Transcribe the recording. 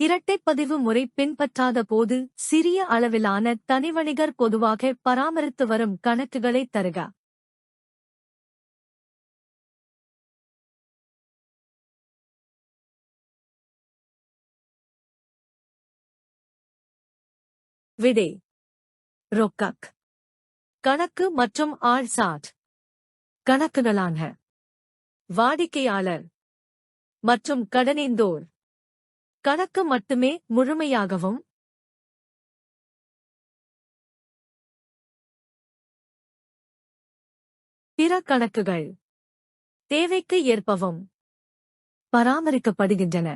இரட்டைப்பதிவு முறை பின்பற்றாத போது சிறிய அளவிலான தனிவணிகர் பொதுவாக பராமரித்து வரும் கணக்குகளை தருக. விடை. ரொக்கக். கணக்கு மற்றும் ஆள்சாட் கணக்குகளான. வாடிக்கையாளர். மற்றும் கடனீந்தோர். கணக்கு மட்டுமே முழுமையாகவும் பிற கணக்குகள் தேவைக்கு ஏற்பவும் பராமரிக்கப்படுகின்றன.